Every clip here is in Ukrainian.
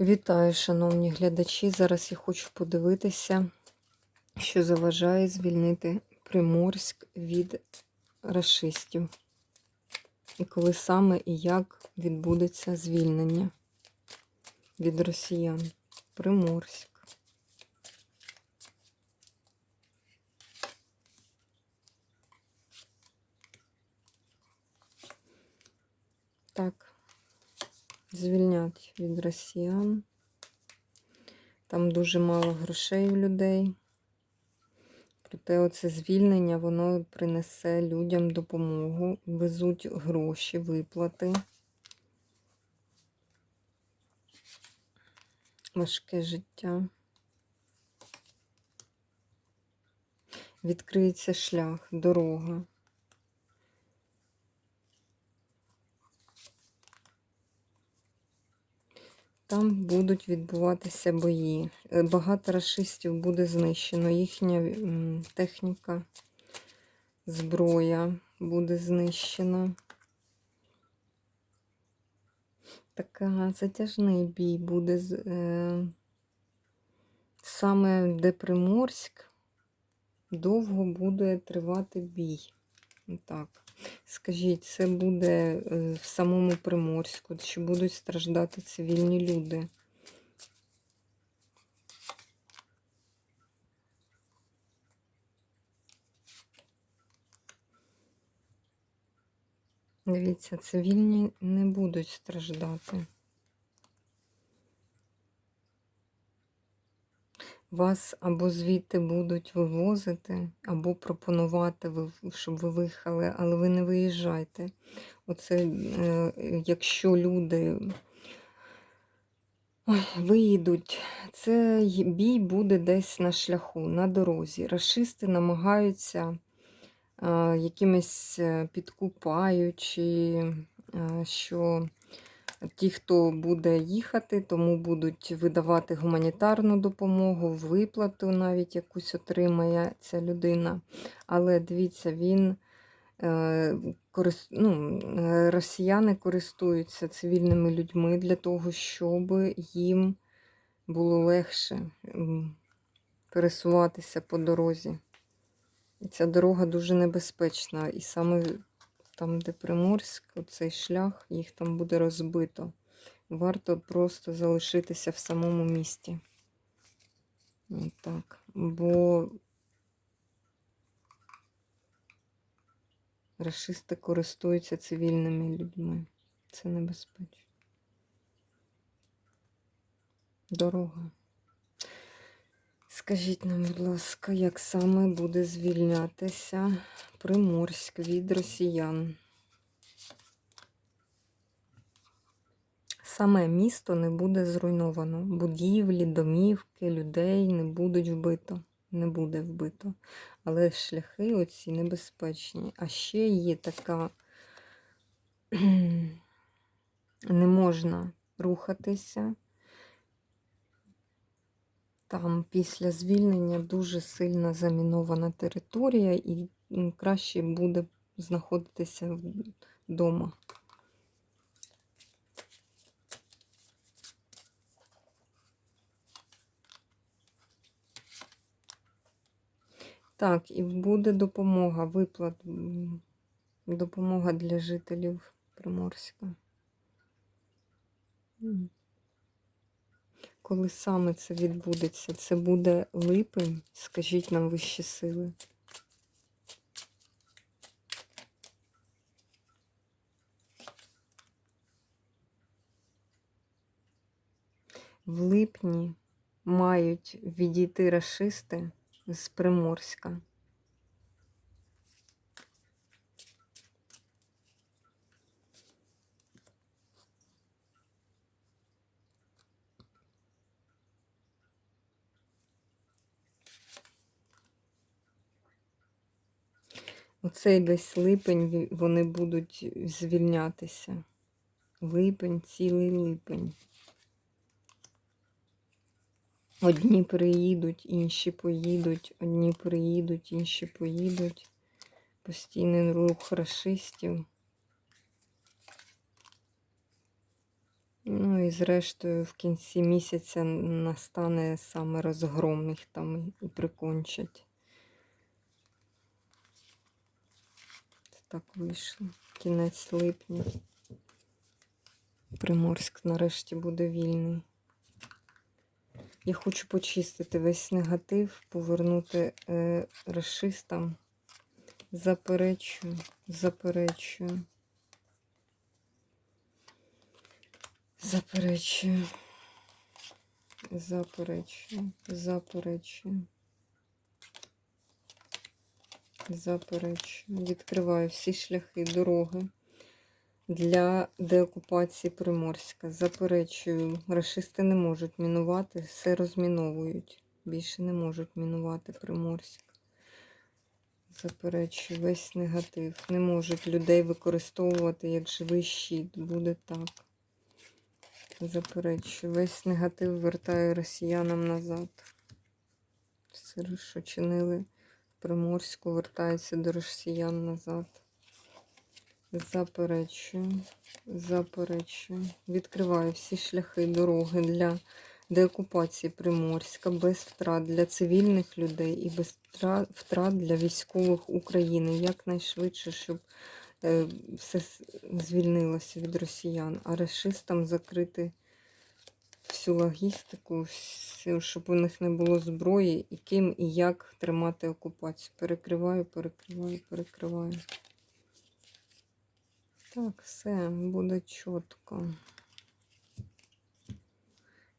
Вітаю, шановні глядачі. Зараз я хочу подивитися, що заважає звільнити Приморськ від рашистів. І коли саме і як відбудеться звільнення від росіян. Приморськ. Так, звільнять від росіян. Там дуже мало грошей у людей. Проте оце звільнення, воно принесе людям допомогу, везуть гроші, виплати. Важке життя. Відкриється шлях, дорога. Там будуть відбуватися бої. Е, Багато расистів буде знищено. Їхня техніка, зброя буде знищена. Така затяжний бій буде е, саме де Приморськ довго буде тривати бій. Так. Скажіть, це буде е, в самому Приморську, чи будуть страждати цивільні люди? Дивіться, цивільні не будуть страждати. Вас або звідти будуть вивозити, або пропонувати, щоб ви виїхали, але ви не виїжджайте. Оце, е, якщо люди виїдуть, це бій буде десь на шляху, на дорозі. Рашисти намагаються е, якимись е, підкупаючи, що ті, хто буде їхати, тому будуть видавати гуманітарну допомогу, виплату навіть якусь отримає ця людина. Але дивіться, він е, ну, росіяни користуються цивільними людьми для того, щоб їм було легше пересуватися по дорозі. Ця дорога дуже небезпечна. І саме там, де Приморськ, цей шлях, їх там буде розбито. Варто просто залишитися в самому місті. Так. Бо рашисти користуються цивільними людьми. Це небезпечно. Дорога. Скажіть нам, будь ласка, як саме буде звільнятися Приморськ від росіян? Саме місто не буде зруйновано. Будівлі, домівки, людей не будуть вбито. Не буде вбито. Але шляхи оці небезпечні. А ще є така не можна рухатися. Там після звільнення дуже сильно замінована територія, і краще буде знаходитися вдома. Так, і буде допомога, виплат, допомога для жителів Приморська. Коли саме це відбудеться? Це буде липень, скажіть нам вищі сили. В липні мають відійти рашисти з Приморська. Оцей десь липень вони будуть звільнятися. Липень, цілий липень. Одні приїдуть, інші поїдуть, одні приїдуть, інші поїдуть. Постійний рух рашистів. Ну і зрештою в кінці місяця настане саме розгром їх там і прикончать. Так вийшло. Кінець липня. Приморськ нарешті буде вільний. Я хочу почистити весь негатив, повернути е, расистам. Заперечую, заперечую. Заперечую. Заперечую. Заперечую. Заперечую. Відкриваю всі шляхи дороги для деокупації Приморська. Заперечую. Рашисти не можуть мінувати, все розміновують. Більше не можуть мінувати Приморськ. Заперечую весь негатив. Не можуть людей використовувати як живий щит. Буде так. Заперечую. Весь негатив вертаю росіянам назад. Все, що чинили Приморську, вертається до росіян назад. Заперечую. Заперечую. Відкриваю всі шляхи дороги для деокупації Приморська без втрат для цивільних людей і без втрат для військових України. Якнайшвидше, щоб е, все звільнилося від росіян, а расистам закрити всю логістику, щоб у них не було зброї, і ким і як тримати окупацію. Перекриваю, перекриваю, перекриваю. Так, все буде чітко.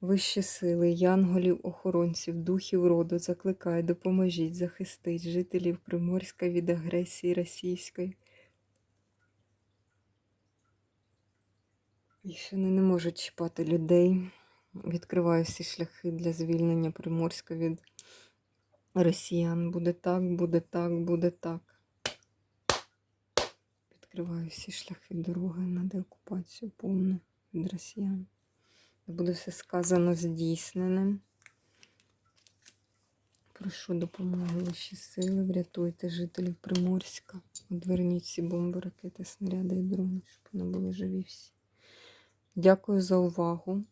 Вищі сили, янголів, охоронців, духів роду закликаю, допоможіть, захистить жителів Приморська від агресії російської. І вони не можуть чіпати людей. Відкриваю всі шляхи для звільнення Приморська від росіян. Буде так, буде так, буде так. Відкриваю всі шляхи дороги на деокупацію повну від росіян. Буде все сказано здійсненим. Прошу допомоги вищі сили, врятуйте жителів Приморська. Одверніть всі бомби, ракети, снаряди і дрони, щоб вони були живі всі. Дякую за увагу.